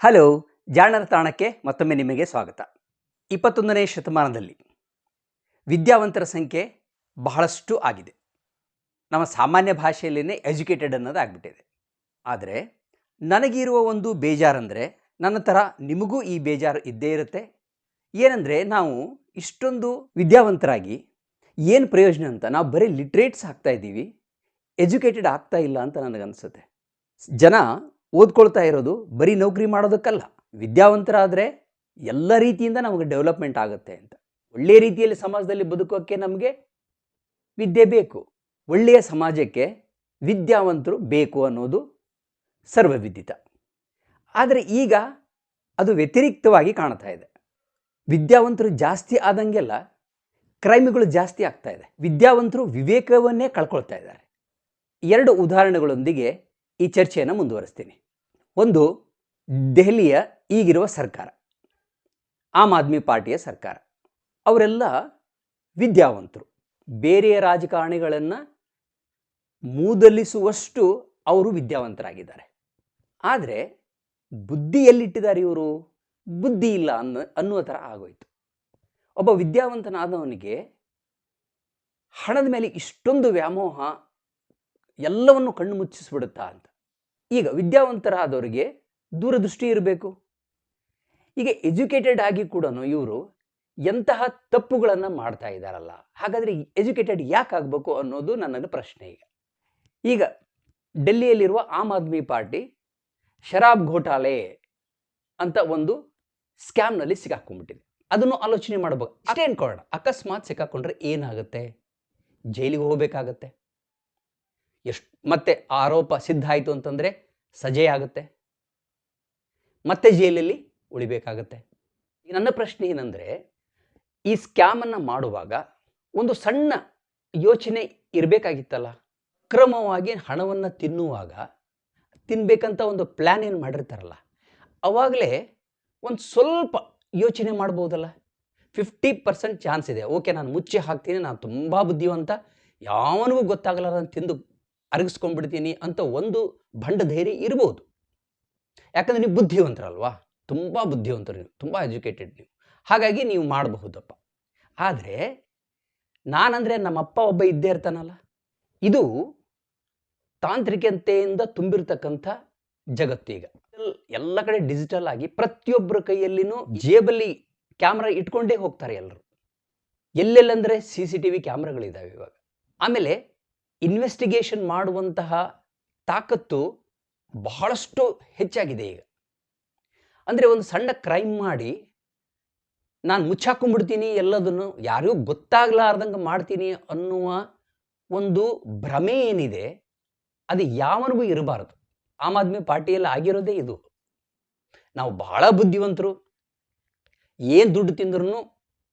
Hello, ಜಾಣರ ತಾಣಕ್ಕೆ ಮತ್ತೊಮ್ಮೆ ನಿಮಗೆ ಸ್ವಾಗತ. ಇಪ್ಪತ್ತೊಂದನೇ ಶತಮಾನದಲ್ಲಿ ವಿದ್ಯಾವಂತರ ಸಂಖ್ಯೆ ಬಹಳಷ್ಟು ಆಗಿದೆ. ನಮ್ಮ ಸಾಮಾನ್ಯ ಭಾಷೆಯಲ್ಲೇ ಎಜುಕೇಟೆಡ್ ಅನ್ನೋದು ಆಗಿಬಿಟ್ಟಿದೆ. ಆದರೆ ನನಗಿರುವ ಒಂದು ಬೇಜಾರಂದರೆ ನನ್ನ ಥರ ನಿಮಗೂ ಈ ಬೇಜಾರು ಇದ್ದೇ ಇರುತ್ತೆ. ಏನಂದರೆ ನಾವು ಇಷ್ಟೊಂದು ವಿದ್ಯಾವಂತರಾಗಿ ಏನು ಪ್ರಯೋಜನ ಅಂತ ನಾವು ಬರೀ ಲಿಟ್ರೇಟ್ಸ್ ಆಗ್ತಾ ಇದ್ದೀವಿ, ಎಜುಕೇಟೆಡ್ ಆಗ್ತಾ ಇಲ್ಲ ಅಂತ ನನಗನ್ಸುತ್ತೆ. ಜನ ಓದ್ಕೊಳ್ತಾ ಇರೋದು ಬರೀ ನೌಕರಿ ಮಾಡೋದಕ್ಕಲ್ಲ. ವಿದ್ಯಾವಂತರಾದರೆ ಎಲ್ಲ ರೀತಿಯಿಂದ ನಮಗೆ ಡೆವಲಪ್ಮೆಂಟ್ ಆಗುತ್ತೆ ಅಂತ. ಒಳ್ಳೆಯ ರೀತಿಯಲ್ಲಿ ಸಮಾಜದಲ್ಲಿ ಬದುಕೋಕ್ಕೆ ನಮಗೆ ವಿದ್ಯೆ ಬೇಕು. ಒಳ್ಳೆಯ ಸಮಾಜಕ್ಕೆ ವಿದ್ಯಾವಂತರು ಬೇಕು ಅನ್ನೋದು ಸರ್ವವಿದಿತ. ಆದರೆ ಈಗ ಅದು ವ್ಯತಿರಿಕ್ತವಾಗಿ ಕಾಣ್ತಾ ಇದೆ. ವಿದ್ಯಾವಂತರು ಜಾಸ್ತಿ ಆದಂಗೆಲ್ಲ ಕ್ರೈಮ್ಗಳು ಜಾಸ್ತಿ ಆಗ್ತಾ ಇದೆ. ವಿದ್ಯಾವಂತರು ವಿವೇಕವನ್ನೇ ಕಳ್ಕೊಳ್ತಾ ಇದ್ದಾರೆ. ಎರಡು ಉದಾಹರಣೆಗಳೊಂದಿಗೆ ಈ ಚರ್ಚೆಯನ್ನು ಮುಂದುವರಿಸ್ತೀನಿ. ಒಂದು, ದೆಹಲಿಯ ಈಗಿರುವ ಸರ್ಕಾರ, ಆಮ್ ಆದ್ಮಿ ಪಾರ್ಟಿಯ ಸರ್ಕಾರ. ಅವರೆಲ್ಲ ವಿದ್ಯಾವಂತರು. ಬೇರೆಯ ರಾಜಕಾರಣಿಗಳನ್ನು ಮೂದಲಿಸುವಷ್ಟು ಅವರು ವಿದ್ಯಾವಂತರಾಗಿದ್ದಾರೆ. ಆದರೆ ಬುದ್ಧಿ ಎಲ್ಲಿಟ್ಟಿದ್ದಾರೆ ಇವರು. ಬುದ್ಧಿ ಇಲ್ಲ ಅನ್ನೋ, ಅನ್ನುವ ಥರ ಆಗೋಯ್ತು. ಒಬ್ಬ ವಿದ್ಯಾವಂತನಾದವನಿಗೆ ಹಣದ ಮೇಲೆ ಇಷ್ಟೊಂದು ವ್ಯಾಮೋಹ ಎಲ್ಲವನ್ನು ಕಣ್ಣು ಮುಚ್ಚಿಸ್ಬಿಡುತ್ತಾ ಅಂತ. ಈಗ ವಿದ್ಯಾವಂತರಾದವರಿಗೆ ದೂರದೃಷ್ಟಿ ಇರಬೇಕು. ಈಗ ಎಜುಕೇಟೆಡ್ ಆಗಿ ಕೂಡ ಇವರು ಎಂತಹ ತಪ್ಪುಗಳನ್ನು ಮಾಡ್ತಾ ಇದ್ದಾರಲ್ಲ, ಹಾಗಾದರೆ ಎಜುಕೇಟೆಡ್ ಯಾಕೆ ಆಗಬೇಕು ಅನ್ನೋದು ನನ್ನ ಪ್ರಶ್ನೆ ಈಗ. ಈಗ ಡೆಲ್ಲಿಯಲ್ಲಿರುವ ಆಮ್ ಆದ್ಮಿ ಪಾರ್ಟಿ ಶರಾಬ್ ಘೋಟಾಲೆ ಅಂತ ಒಂದು ಸ್ಕ್ಯಾಮ್ನಲ್ಲಿ ಸಿಕ್ಕಾಕೊಂಡ್ಬಿಟ್ಟಿದೆ. ಅದನ್ನು ಆಲೋಚನೆ ಮಾಡಬೇಕು. ಅಷ್ಟೇ ಅನ್ಕೊಳ್ಳೋಣ ಅಕಸ್ಮಾತ್ ಸಿಕ್ಕಾಕೊಂಡ್ರೆ ಏನಾಗುತ್ತೆ? ಜೈಲಿಗೆ ಹೋಗಬೇಕಾಗತ್ತೆ. ಎಷ್ಟು ಮತ್ತೆ ಆರೋಪ ಸಿದ್ಧ ಆಯಿತು ಅಂತಂದರೆ ಸಜೆ ಆಗುತ್ತೆ. ಮತ್ತೆ ಜೈಲಲ್ಲಿ ಉಳಿಬೇಕಾಗತ್ತೆ. ನನ್ನ ಪ್ರಶ್ನೆ ಏನಂದರೆ, ಈ ಸ್ಕ್ಯಾಮನ್ನು ಮಾಡುವಾಗ ಒಂದು ಸಣ್ಣ ಯೋಚನೆ ಇರಬೇಕಾಗಿತ್ತಲ್ಲ? ಕ್ರಮವಾಗಿ ಹಣವನ್ನು ತಿನ್ನುವಾಗ ತಿನ್ನಬೇಕಂತ ಒಂದು ಪ್ಲ್ಯಾನ್ ಏನು ಮಾಡಿರ್ತಾರಲ್ಲ, ಅವಾಗಲೇ ಒಂದು ಸ್ವಲ್ಪ ಯೋಚನೆ ಮಾಡ್ಬೋದಲ್ಲ? ಫಿಫ್ಟಿ ಪರ್ಸೆಂಟ್ ಚಾನ್ಸ್ ಇದೆ. ಓಕೆ ನಾನು ಮುಚ್ಚಿ ಹಾಕ್ತೀನಿ, ನಾನು ತುಂಬ ಬುದ್ಧಿವಂತ, ಯಾವನಿಗೂ ಗೊತ್ತಾಗಲ್ಲ ತಿಂದು ಅರಗಿಸ್ಕೊಂಡ್ಬಿಡ್ತೀನಿ ಅಂತ ಒಂದು ಭಂಡ ಧೈರ್ಯ ಇರ್ಬೋದು. ಯಾಕಂದರೆ ನೀವು ಬುದ್ಧಿವಂತರಲ್ವಾ? ತುಂಬ ಬುದ್ಧಿವಂತರು ನೀವು, ತುಂಬ ಎಜುಕೇಟೆಡ್ ನೀವು. ಹಾಗಾಗಿ ನೀವು ಮಾಡಬಹುದಪ್ಪ. ಆದರೆ ನಾನಂದರೆ ನಮ್ಮಪ್ಪ ಒಬ್ಬ ಇದ್ದೇ ಇರ್ತಾನಲ್ಲ? ಇದು ತಾಂತ್ರಿಕತೆಯಿಂದ ತುಂಬಿರ್ತಕ್ಕಂಥ ಜಗತ್ತು ಈಗ. ಎಲ್ಲ ಕಡೆ ಡಿಜಿಟಲ್ ಆಗಿ ಪ್ರತಿಯೊಬ್ಬರ ಕೈಯಲ್ಲಿನೂ ಜೇಬಲ್ಲಿ ಕ್ಯಾಮ್ರಾ ಇಟ್ಕೊಂಡೇ ಹೋಗ್ತಾರೆ ಎಲ್ಲರೂ. ಎಲ್ಲೆಲ್ಲಂದರೆ ಸಿ ಸಿ ಟಿ ವಿ ಕ್ಯಾಮ್ರಾಗಳಿದ್ದಾವೆ ಇವಾಗ. ಆಮೇಲೆ ಇನ್ವೆಸ್ಟಿಗೇಷನ್ ಮಾಡುವಂತಹ ತಾಕತ್ತು ಬಹಳಷ್ಟು ಹೆಚ್ಚಾಗಿದೆ ಈಗ. ಅಂದರೆ ಒಂದು ಸಣ್ಣ ಕ್ರೈಮ್ ಮಾಡಿ ನಾನು ಮುಚ್ಚಾಕೊಂಡ್ಬಿಡ್ತೀನಿ ಎಲ್ಲದನ್ನು ಯಾರಿಗೂ ಗೊತ್ತಾಗ್ಲಾರ್ದಂಗೆ ಮಾಡ್ತೀನಿ ಅನ್ನುವ ಒಂದು ಭ್ರಮೆ ಏನಿದೆ, ಅದು ಯಾವನಿಗೂ ಇರಬಾರ್ದು. ಆಮ್ ಆದ್ಮಿ ಪಾರ್ಟಿಯಲ್ಲಿ ಆಗಿರೋದೇ ಇದು. ನಾವು ಬಹಳ ಬುದ್ಧಿವಂತರು. ಏನು ದುಡ್ಡು ತಿಂದ್ರೂ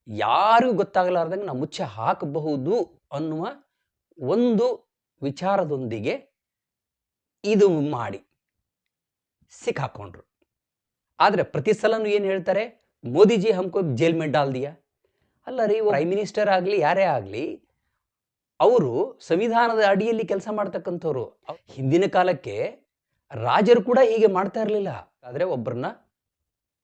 ಯಾರಿಗೂ ಗೊತ್ತಾಗಲಾರ್ದಂಗೆ ನಾವು ಮುಚ್ಚ ಹಾಕಬಹುದು ಅನ್ನುವ ಒಂದು ವಿಚಾರದೊಂದಿಗೆ ಇದು ಮಾಡಿ ಸಿಕ್ಕಾಕೊಂಡ್ರು. ಆದರೆ ಪ್ರತಿ ಸಲನೂ ಏನು ಹೇಳ್ತಾರೆ? ಮೋದಿಜಿ ಹಮ್ಕೋ ಜೈಲ್ ಮೇ ಡಾಲ್ ಅಲ್ಲ ರೀ ಪ್ರೈಮ್ ಮಿನಿಸ್ಟರ್ ಆಗಲಿ, ಯಾರೇ ಆಗಲಿ, ಅವರು ಸಂವಿಧಾನದ ಅಡಿಯಲ್ಲಿ ಕೆಲಸ ಮಾಡ್ತಕ್ಕಂಥವ್ರು. ಹಿಂದಿನ ಕಾಲಕ್ಕೆ ರಾಜರು ಕೂಡ ಹೀಗೆ ಮಾಡ್ತಾ ಇರಲಿಲ್ಲ. ಆದರೆ ಒಬ್ಬರನ್ನ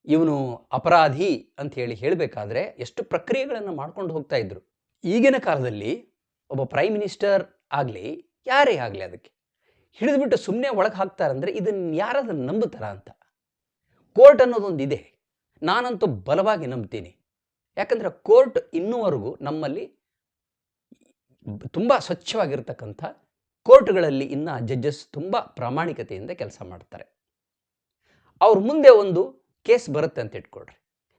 ಇವನು ಅಪರಾಧಿ ಅಂತ ಹೇಳಿ ಹೇಳಬೇಕಾದ್ರೆ ಎಷ್ಟು ಪ್ರಕ್ರಿಯೆಗಳನ್ನು ಮಾಡ್ಕೊಂಡು ಹೋಗ್ತಾ ಇದ್ರು. ಈಗಿನ ಕಾಲದಲ್ಲಿ ಒಬ್ಬ ಪ್ರೈಮ್ ಮಿನಿಸ್ಟರ್ ಆಗಲಿ, ಯಾರೇ ಆಗಲಿ ಅದಕ್ಕೆ. ಹಿಡಿದುಬಿಟ್ಟು ಸುಮ್ಮನೆ ಒಳಗೆ ಹಾಕ್ತಾರಂದರೆ ಇದನ್ನು ಯಾರಾದ್ರೂ ನಂಬುತ್ತಾರ ಅಂತ. ಕೋರ್ಟ್ ಅನ್ನೋದೊಂದು ಇದೆ ನಾನಂತೂ ಬಲವಾಗಿ ನಂಬ್ತೀನಿ. ಯಾಕಂದರೆ ಕೋರ್ಟ್ ಇನ್ನೂವರೆಗೂ ನಮ್ಮಲ್ಲಿ ತುಂಬ ಸ್ವಚ್ಛವಾಗಿರ್ತಕ್ಕಂಥ ಕೋರ್ಟ್ಗಳಲ್ಲಿ ಇನ್ನು ಜಡ್ಜಸ್ ತುಂಬ ಪ್ರಾಮಾಣಿಕತೆಯಿಂದ ಕೆಲಸ ಮಾಡ್ತಾರೆ. ಅವ್ರ ಮುಂದೆ ಒಂದು ಕೇಸ್ ಬರುತ್ತೆ ಅಂತ ಇಟ್ಕೊಳ್ರಿ.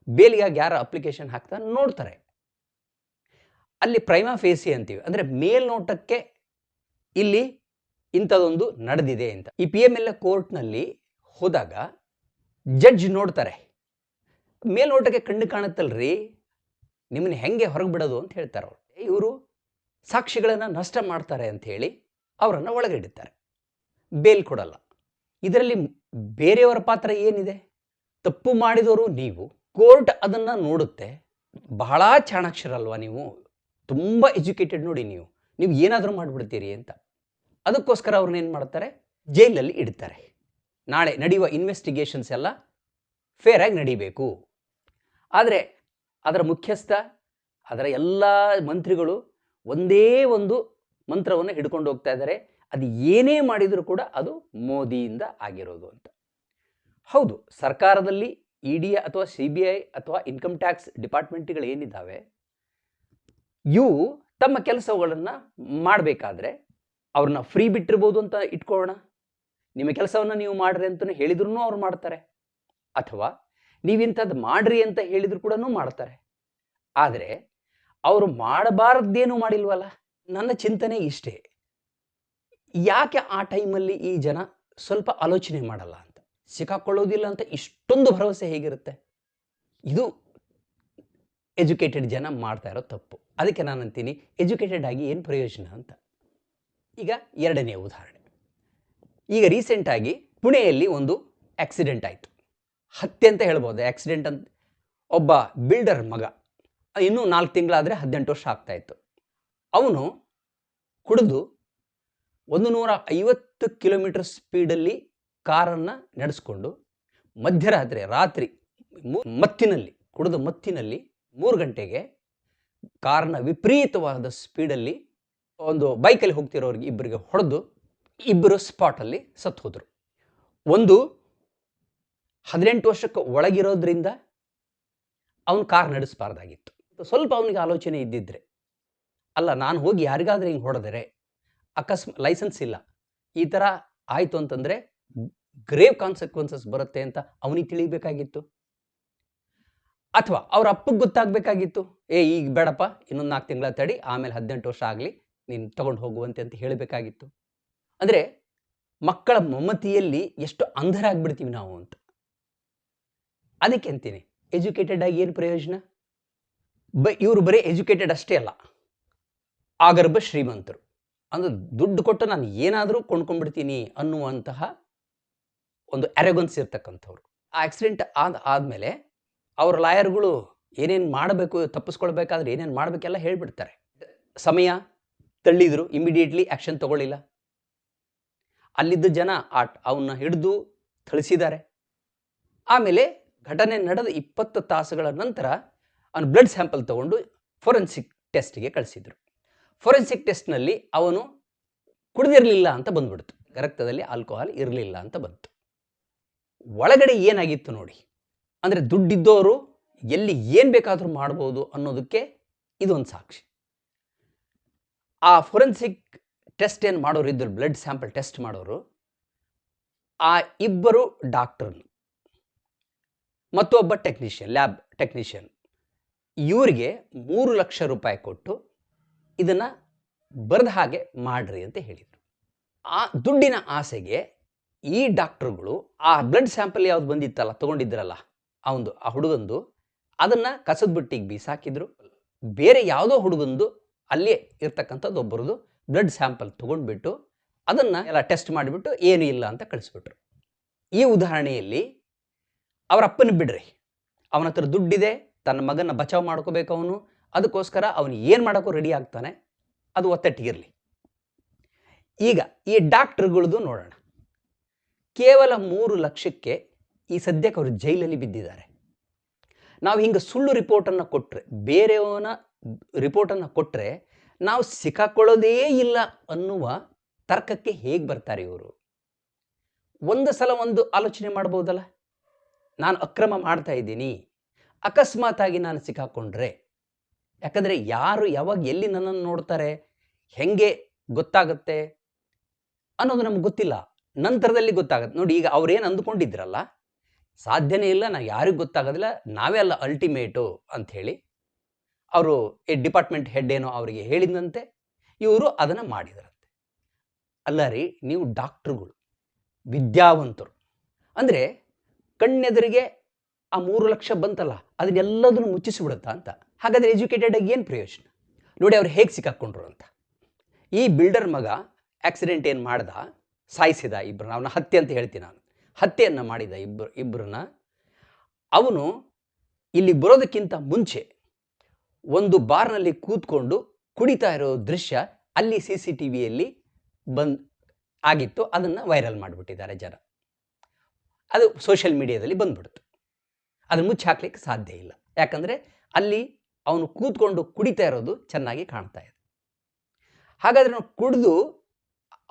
ಬೇಲಿಗಾಗಿ ಯಾರು ಅಪ್ಲಿಕೇಶನ್ ಹಾಕ್ತಾರೆ ನೋಡ್ತಾರೆ. ಅಲ್ಲಿ ಪ್ರೈಮಾ ಫೇಸಿ ಅಂತೀವಿ. ಅಂದರೆ ಮೇಲ್ನೋಟಕ್ಕೆ ಇಲ್ಲಿ ಇಂಥದ್ದೊಂದು ನಡೆದಿದೆ ಅಂತ. ಈ ಪಿ ಎಂ ಎಲ್ ಕೋರ್ಟ್ನಲ್ಲಿ ಹೋದಾಗ ಜಡ್ಜ್ ನೋಡ್ತಾರೆ. ಮೇಲ್ನೋಟಕ್ಕೆ ಕಣ್ಣು ಕಾಣುತ್ತಲ್ರಿ, ನಿಮ್ಮನ್ನ ಹೆಂಗೆ ಹೊರಗೆ ಬಿಡೋದು ಅಂತ ಹೇಳ್ತಾರೆ ಅವರು. ಇವರು ಸಾಕ್ಷಿಗಳನ್ನು ನಷ್ಟ ಮಾಡ್ತಾರೆ ಅಂತ ಹೇಳಿ ಅವರನ್ನು ಒಳಗಿಡುತ್ತಾರೆ ಬೇಲ್ ಕೊಡಲ್ಲ. ಇದರಲ್ಲಿ ಬೇರೆಯವರ ಪಾತ್ರ ಏನಿದೆ? ತಪ್ಪು ಮಾಡಿದವರು ನೀವು. ಕೋರ್ಟ್ ಅದನ್ನು ನೋಡುತ್ತೆ. ಬಹಳ ಚಾಣಾಕ್ಷರಲ್ವಾ ನೀವು? ತುಂಬ ಎಜುಕೇಟೆಡ್ ನೋಡಿ ನೀವು. ನೀವು ಏನಾದರೂ ಮಾಡಿಬಿಡ್ತೀರಿ ಅಂತ. ಅದಕ್ಕೋಸ್ಕರ ಅವ್ರನ್ನ ಏನು ಮಾಡ್ತಾರೆ? ಜೈಲಲ್ಲಿ ಇಡ್ತಾರೆ. ನಾಳೆ ನಡೆಯುವ ಇನ್ವೆಸ್ಟಿಗೇಷನ್ಸ್ ಎಲ್ಲ ಫೇರಾಗಿ ನಡಿಬೇಕು. ಆದರೆ ಅದರ ಮುಖ್ಯಸ್ಥ, ಅದರ ಎಲ್ಲ ಮಂತ್ರಿಗಳು ಒಂದೇ ಒಂದು ಮಂತ್ರವನ್ನು ಹಿಡ್ಕೊಂಡು ಹೋಗ್ತಾ ಇದ್ದಾರೆ. ಅದು ಏನೇ ಮಾಡಿದರೂ ಕೂಡ ಅದು ಮೋದಿಯಿಂದ ಆಗಿರೋದು ಅಂತ. ಹೌದು, ಸರ್ಕಾರದಲ್ಲಿ ಇ ಡಿ ಅಥವಾ ಸಿ ಬಿ ಐ ಅಥವಾ ಇನ್ಕಮ್ ಟ್ಯಾಕ್ಸ್ ಡಿಪಾರ್ಟ್ಮೆಂಟ್ಗಳು ಏನಿದ್ದಾವೆ? ಇವು ತಮ್ಮ ಕೆಲಸಗಳನ್ನು ಮಾಡಬೇಕಾದ್ರೆ ಅವ್ರನ್ನ ಫ್ರೀ ಬಿಟ್ಟಿರ್ಬೋದು ಅಂತ ಇಟ್ಕೊಳ್ಳೋಣ. ನಿಮ್ಮ ಕೆಲಸವನ್ನು ನೀವು ಮಾಡ್ರಿ ಅಂತಲೂ ಹೇಳಿದ್ರು ಅವ್ರು ಮಾಡ್ತಾರೆ. ಅಥವಾ ನೀವಿಂಥದ್ದು ಮಾಡ್ರಿ ಅಂತ ಹೇಳಿದ್ರು ಕೂಡ ಮಾಡ್ತಾರೆ. ಆದರೆ ಅವರು ಮಾಡಬಾರದ್ದೇನು ಮಾಡಿಲ್ವಲ್ಲ? ನನ್ನ ಚಿಂತನೆ ಇಷ್ಟೇ. ಯಾಕೆ ಆ ಟೈಮಲ್ಲಿ ಈ ಜನ ಸ್ವಲ್ಪ ಆಲೋಚನೆ ಮಾಡಲ್ಲ ಅಂತ? ಸಿಕ್ಕಾಕೊಳ್ಳೋದಿಲ್ಲ ಅಂತ ಇಷ್ಟೊಂದು ಭರವಸೆ ಹೇಗಿರುತ್ತೆ? ಇದು ಎಜುಕೇಟೆಡ್ ಜನ ಮಾಡ್ತಾ ಇರೋ ತಪ್ಪು. ಅದಕ್ಕೆ ನಾನು ಅಂತೀನಿ ಎಜುಕೇಟೆಡ್ ಆಗಿ ಏನು ಪ್ರಯೋಜನ ಅಂತ. ಈಗ ಎರಡನೇ ಉದಾಹರಣೆ. ಈಗ ರೀಸೆಂಟಾಗಿ ಪುಣೆಯಲ್ಲಿ ಒಂದು ಆಕ್ಸಿಡೆಂಟ್ ಆಯಿತು. ಹತ್ಯೆ ಅಂತ ಹೇಳ್ಬೋದು. ಆಕ್ಸಿಡೆಂಟ್ ಅಂತ ಒಬ್ಬ ಬಿಲ್ಡರ್ ಮಗ. ಇನ್ನೂ ನಾಲ್ಕು ತಿಂಗಳಾದರೆ ಹದಿನೆಂಟು ವರ್ಷ ಆಗ್ತಾಯಿತ್ತು ಅವನು ಕುಡಿದು ಒಂದು ನೂರ ಐವತ್ತು ಕಿಲೋಮೀಟರ್ ಸ್ಪೀಡಲ್ಲಿ ಕಾರನ್ನು ನಡೆಸ್ಕೊಂಡು ಮಧ್ಯರಾತ್ರಿ, ರಾತ್ರಿ ಮತ್ತಿನಲ್ಲಿ, ಕುಡಿದು ಮತ್ತಿನಲ್ಲಿ ಮೂರು ಗಂಟೆಗೆ ಕಾರ್ನ ವಿಪರೀತವಾದ ಸ್ಪೀಡಲ್ಲಿ ಒಂದು ಬೈಕಲ್ಲಿ ಹೋಗ್ತಿರೋರಿಗೆ ಇಬ್ಬರಿಗೆ ಹೊಡೆದು ಇಬ್ಬರು ಸ್ಪಾಟಲ್ಲಿ ಸತ್ತು ಹೋದರು. ಒಂದು ಹದಿನೆಂಟು ವರ್ಷಕ್ಕೆ ಒಳಗಿರೋದ್ರಿಂದ ಅವನು ಕಾರ್ ನಡೆಸಬಾರ್ದಾಗಿತ್ತು. ಸ್ವಲ್ಪ ಅವನಿಗೆ ಆಲೋಚನೆ ಇದ್ದಿದ್ರೆ, ಅಲ್ಲ, ನಾನು ಹೋಗಿ ಯಾರಿಗಾದ್ರೂ ಹಿಂಗೆ ಹೊಡೆದರೆ ಅಕಸ್ಮ, ಲೈಸೆನ್ಸ್ ಇಲ್ಲ. ಈ ಥರ ಆಯಿತು ಅಂತಂದರೆ ಗ್ರೇವ್ ಕಾನ್ಸಿಕ್ವೆನ್ಸಸ್ ಬರುತ್ತೆ ಅಂತ ಅವನಿಗೆ ತಿಳಿಬೇಕಾಗಿತ್ತು. ಅಥವಾ ಅವ್ರ ಅಪ್ಪಗೆ ಗೊತ್ತಾಗಬೇಕಾಗಿತ್ತು? ಏ, ಈಗ ಬೇಡಪ್ಪ, ಇನ್ನೊಂದು ನಾಲ್ಕು ತಿಂಗಳ ತಡಿ, ಆಮೇಲೆ ಹದಿನೆಂಟು ವರ್ಷ ಆಗಲಿ, ನೀನು ತಗೊಂಡು ಹೋಗುವಂತೆ ಅಂತ ಹೇಳಬೇಕಾಗಿತ್ತು. ಅಂದರೆ ಮಕ್ಕಳ ಮಮ್ಮತಿಯಲ್ಲಿ ಎಷ್ಟು ಅಂಧರಾಗ್ಬಿಡ್ತೀವಿ ನಾವು ಅಂತ. ಅದಕ್ಕೆ ಅಂತೀನಿ, ಎಜುಕೇಟೆಡ್ ಆಗಿ ಏನು ಪ್ರಯೋಜನ? ಬ, ಇವರು ಬರೀ ಎಜುಕೇಟೆಡ್ ಅಷ್ಟೇ ಅಲ್ಲ, ಆಗರ್ಭ ಶ್ರೀಮಂತರು. ಅಂದ್ರೆ ದುಡ್ಡು ಕೊಟ್ಟು ನಾನು ಏನಾದರೂ ಕೊಂಡ್ಕೊಂಡ್ಬಿಡ್ತೀನಿ ಅನ್ನುವಂತಹ ಒಂದು ಅರೆಗೊನ್ಸ್ ಇರ್ತಕ್ಕಂಥವ್ರು. ಆ ಆಕ್ಸಿಡೆಂಟ್ ಆದ, ಆದಮೇಲೆ ಅವ್ರ ಲಾಯರ್ಗಳು ಏನೇನು ಮಾಡಬೇಕು, ತಪ್ಪಿಸ್ಕೊಳ್ಬೇಕಾದ್ರೆ ಏನೇನು ಮಾಡಬೇಕೆಲ್ಲ ಹೇಳಿಬಿಡ್ತಾರೆ. ಸಮಯ ತಳ್ಳಿದ್ರು ಇಮಿಡಿಯೇಟ್ಲಿ ಆ್ಯಕ್ಷನ್ ತಗೊಳ್ಳಿಲ್ಲ. ಅಲ್ಲಿದ್ದ ಜನ ಆಟ್ ಅವನ್ನ ಹಿಡಿದು ಥಳಿಸಿದ್ದಾರೆ. ಆಮೇಲೆ ಘಟನೆ ನಡೆದ ಇಪ್ಪತ್ತು ತಾಸುಗಳ ನಂತರ ಅವನು ಬ್ಲಡ್ ಸ್ಯಾಂಪಲ್ ತಗೊಂಡು ಫೊರೆನ್ಸಿಕ್ ಟೆಸ್ಟ್ಗೆ ಕಳಿಸಿದ್ರು. ಫೊರೆನ್ಸಿಕ್ ಟೆಸ್ಟ್ನಲ್ಲಿ ಅವನು ಕುಡಿದಿರಲಿಲ್ಲ ಅಂತ ಬಂದ್ಬಿಡ್ತು. ರಕ್ತದಲ್ಲಿ ಆಲ್ಕೋಹಾಲ್ ಇರಲಿಲ್ಲ ಅಂತ ಬಂತು. ಒಳಗಡೆ ಏನಾಗಿತ್ತು ನೋಡಿ. ಅಂದರೆ ದುಡ್ಡಿದ್ದವರು ಎಲ್ಲಿ ಏನು ಬೇಕಾದರೂ ಮಾಡ್ಬೋದು ಅನ್ನೋದಕ್ಕೆ ಇದೊಂದು ಸಾಕ್ಷಿ. ಆ ಫೊರೆನ್ಸಿಕ್ ಟೆಸ್ಟ್ ಏನು ಮಾಡೋರು ಇದ್ದರು ಬ್ಲಡ್ ಸ್ಯಾಂಪಲ್ ಟೆಸ್ಟ್ ಮಾಡೋರು, ಆ ಇಬ್ಬರು ಡಾಕ್ಟರ್ನು ಮತ್ತು ಒಬ್ಬ ಟೆಕ್ನಿಷಿಯನ್, ಲ್ಯಾಬ್ ಟೆಕ್ನಿಷಿಯನ್. ಇವರಿಗೆ ಮೂರು ಲಕ್ಷ ರೂಪಾಯಿ ಕೊಟ್ಟು ಇದನ್ನು ಬರೆದ ಹಾಗೆ ಮಾಡ್ರಿ ಅಂತ ಹೇಳಿದರು. ಆ ದುಡ್ಡಿನ ಆಸೆಗೆ ಈ ಡಾಕ್ಟ್ರುಗಳು, ಆ ಬ್ಲಡ್ ಸ್ಯಾಂಪಲ್ ಯಾವ್ದು ಬಂದಿತ್ತಲ್ಲ, ತಗೊಂಡಿದ್ರಲ್ಲ ಅವಂದು ಆ ಹುಡುಗಂದು ಅದನ್ನ ಕಸದ ಬುಟ್ಟಿಗೆ ಬೀಸಾಕಿದ್ರು. ಬೇರೆ ಯಾವುದೋ ಹುಡುಗಂದು ಅಲ್ಲೇ ಇರ್ತಕ್ಕಂಥದ್ದು ಒಬ್ಬರದು ಬ್ಲಡ್ ಸ್ಯಾಂಪಲ್ ತಗೊಂಡ್ಬಿಟ್ಟು ಅದನ್ನ ಎಲ್ಲ ಟೆಸ್ಟ್ ಮಾಡಿಬಿಟ್ಟು ಏನೂ ಇಲ್ಲ ಅಂತ ಕಳಿಸ್ಬಿಟ್ರು. ಈ ಉದಾಹರಣೆಯಲ್ಲಿ ಅವರ ಅಪ್ಪನ ಬಿಡ್ರಿ. ಅವನ ಹತ್ರ ದುಡ್ಡಿದೆ, ತನ್ನ ಮಗನ ಬಚಾವ್ ಮಾಡ್ಕೋಬೇಕು ಅವನು. ಅದಕ್ಕೋಸ್ಕರ ಅವನು ಏನು ಮಾಡೋಕ್ಕೂ ರೆಡಿ ಆಗ್ತಾನೆ. ಅದು ಒತ್ತಟ್ಟಿಗಿರಲಿ. ಈಗ ಈ ಡಾಕ್ಟ್ರುಗಳದ್ದು ನೋಡೋಣ. ಕೇವಲ ಮೂರು ಲಕ್ಷಕ್ಕೆ ಈ ಸದ್ಯಕ್ಕೆ ಅವರು ಜೈಲಲ್ಲಿ ಬಿದ್ದಿದ್ದಾರೆ. ನಾವು ಹಿಂಗೆ ಸುಳ್ಳು ರಿಪೋರ್ಟನ್ನು ಕೊಟ್ಟರೆ ಬೇರೆಯವನ ರಿಪೋರ್ಟನ್ನು ಕೊಟ್ಟರೆ ನಾವು ಸಿಕ್ಕಾಕೊಳ್ಳೋದೇ ಇಲ್ಲ ಅನ್ನುವ ತರ್ಕಕ್ಕೆ ಹೇಗೆ ಬರ್ತಾರೆ ಇವರು? ಒಂದು ಸಲ ಒಂದು ಆಲೋಚನೆ ಮಾಡ್ಬೋದಲ್ಲ? ನಾನು ಅಕ್ರಮ ಮಾಡ್ತಾ ಇದ್ದೀನಿ. ಅಕಸ್ಮಾತಾಗಿ ನಾನು ಸಿಕ್ಕಾಕೊಂಡ್ರೆ, ಯಾಕಂದರೆ ಯಾರು ಯಾವಾಗ ಎಲ್ಲಿ ನನ್ನನ್ನು ನೋಡ್ತಾರೆ, ಹೆಂಗೆ ಗೊತ್ತಾಗುತ್ತೆ ಅನ್ನೋದು ನಮ್ಗೆ ಗೊತ್ತಿಲ್ಲ. ನಂತರದಲ್ಲಿ ಗೊತ್ತಾಗುತ್ತೆ. ನೋಡಿ ಈಗ ಅವ್ರೇನು ಅಂದ್ಕೊಂಡಿದ್ರಲ್ಲ ಸಾಧ್ಯನೇ ಇಲ್ಲ ನಾ ಯಾರಿಗೂ ಗೊತ್ತಾಗೋದಿಲ್ಲ, ನಾವೇ ಅಲ್ಲ ಅಲ್ಟಿಮೇಟು ಅಂಥೇಳಿ ಅವರು ಈ ಡಿಪಾರ್ಟ್ಮೆಂಟ್ ಹೆಡ್ ಏನೋ ಅವರಿಗೆ ಹೇಳಿದಂತೆ ಇವರು ಅದನ್ನು ಮಾಡಿದರಂತೆ. ಅಲ್ಲ ರೀ, ನೀವು ಡಾಕ್ಟ್ರುಗಳು, ವಿದ್ಯಾವಂತರು, ಅಂದರೆ ಕಣ್ಣೆದುರಿಗೆ ಆ ಮೂರು ಲಕ್ಷ ಬಂತಲ್ಲ, ಅದನ್ನೆಲ್ಲದನ್ನು ಮುಚ್ಚಿಸಿಬಿಡುತ್ತಾ ಅಂತ. ಹಾಗಾದರೆ ಎಜುಕೇಟೆಡ್ ಆಗಿ ಏನು ಪ್ರಯೋಜನ? ನೋಡಿ ಅವ್ರು ಹೇಗೆ ಸಿಕ್ಕಾಕೊಂಡ್ರು ಅಂತ. ಈ ಬಿಲ್ಡರ್ ಮಗ ಆಕ್ಸಿಡೆಂಟ್ ಏನು ಮಾಡ್ದ, ಸಾಯಿಸಿದ ಇಬ್ಬರು ಅವನ ಹತ್ಯೆ ಅಂತ ಹೇಳ್ತೀನಿ ನಾನು. ಹತ್ಯೆಯನ್ನು ಮಾಡಿದ ಇಬ್ಬರು ಇಬ್ಬರನ್ನ ಅವನು ಇಲ್ಲಿ ಬರೋದಕ್ಕಿಂತ ಮುಂಚೆ ಒಂದು ಬಾರ್ನಲ್ಲಿ ಕೂತ್ಕೊಂಡು ಕುಡಿತಾ ಇರೋ ದೃಶ್ಯ ಅಲ್ಲಿ ಸಿ ಸಿ ಟಿ ವಿಯಲ್ಲಿ ಬಂದ್ ಆಗಿತ್ತು. ಅದನ್ನು ವೈರಲ್ ಮಾಡಿಬಿಟ್ಟಿದ್ದಾರೆ ಜನ. ಅದು ಸೋಷಿಯಲ್ ಮೀಡಿಯಾದಲ್ಲಿ ಬಂದ್ಬಿಡ್ತು. ಅದನ್ನು ಮುಚ್ಚಿ ಹಾಕ್ಲಿಕ್ಕೆ ಸಾಧ್ಯ ಇಲ್ಲ. ಯಾಕಂದರೆ ಅಲ್ಲಿ ಅವನು ಕೂತ್ಕೊಂಡು ಕುಡಿತಾ ಇರೋದು ಚೆನ್ನಾಗಿ ಕಾಣ್ತಾ ಇದೆ. ಹಾಗಾದ್ರೆ ಕುಡಿದು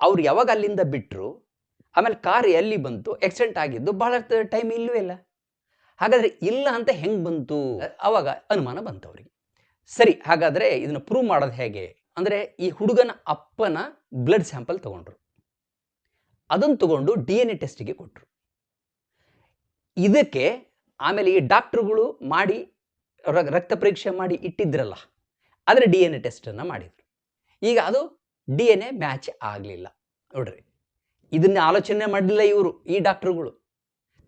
ಅವ್ರು ಯಾವಾಗ ಅಲ್ಲಿಂದ ಬಿಟ್ಟರು ಆಮೇಲೆ ಕಾರ್ ಎಲ್ಲಿ ಬಂತು? ಆಕ್ಸಿಡೆಂಟ್ ಆಗಿದ್ದು ಬಹಳ ಟೈಮ್ ಇಲ್ಲವೇ ಇಲ್ಲ. ಹಾಗಾದರೆ ಇಲ್ಲ ಅಂತ ಹೆಂಗೆ ಬಂತು? ಅವಾಗ ಅನುಮಾನ ಬಂತು ಅವರಿಗೆ. ಸರಿ, ಹಾಗಾದರೆ ಇದನ್ನು ಪ್ರೂವ್ ಮಾಡೋದು ಹೇಗೆ? ಅಂದರೆ ಈ ಹುಡುಗನ ಅಪ್ಪನ ಬ್ಲಡ್ ಸ್ಯಾಂಪಲ್ ತಗೊಂಡ್ರು. ಅದನ್ನು ತಗೊಂಡು ಡಿ ಎನ್ ಎ ಟೆಸ್ಟಿಗೆ ಕೊಟ್ಟರು ಇದಕ್ಕೆ ಆಮೇಲೆ ಈ ಡಾಕ್ಟ್ರುಗಳು ಮಾಡಿ ರಕ್ತ ಪರೀಕ್ಷೆ ಮಾಡಿ ಇಟ್ಟಿದ್ರಲ್ಲ ಅದರ ಡಿ ಎನ್ ಎ ಟೆಸ್ಟನ್ನು ಮಾಡಿದರು. ಈಗ ಅದು ಡಿ ಎನ್ ಎ ಮ್ಯಾಚ್ ಆಗಲಿಲ್ಲ. ನೋಡ್ರಿ ಇದನ್ನ ಆಲೋಚನೆ ಮಾಡಲಿಲ್ಲ ಇವರು, ಈ ಡಾಕ್ಟ್ರುಗಳು.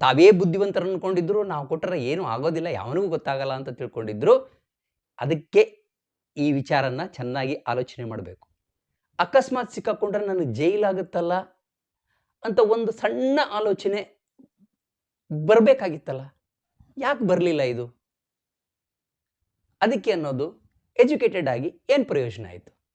ತಾವೇ ಬುದ್ಧಿವಂತರು ಅಂದ್ಕೊಂಡಿದ್ರು ನಾವು ಕೊಟ್ಟರೆ ಏನೂ ಆಗೋದಿಲ್ಲ, ಯಾವನಿಗೂ ಗೊತ್ತಾಗಲ್ಲ ಅಂತ ತಿಳ್ಕೊಂಡಿದ್ರು. ಅದಕ್ಕೆ ಈ ವಿಚಾರನ ಚೆನ್ನಾಗಿ ಆಲೋಚನೆ ಮಾಡಬೇಕು. ಅಕಸ್ಮಾತ್ ಸಿಕ್ಕಾಕೊಂಡ್ರೆ ನನಗೆ ಜೈಲಾಗುತ್ತಲ್ಲ ಅಂತ ಒಂದು ಸಣ್ಣ ಆಲೋಚನೆ ಬರಬೇಕಾಗಿತ್ತಲ್ಲ. ಯಾಕೆ ಬರಲಿಲ್ಲ ಇದು? ಅದಕ್ಕೆ ಅನ್ನೋದು ಎಜುಕೇಟೆಡ್ ಆಗಿ ಏನು ಪ್ರಯೋಜನ ಆಯಿತು?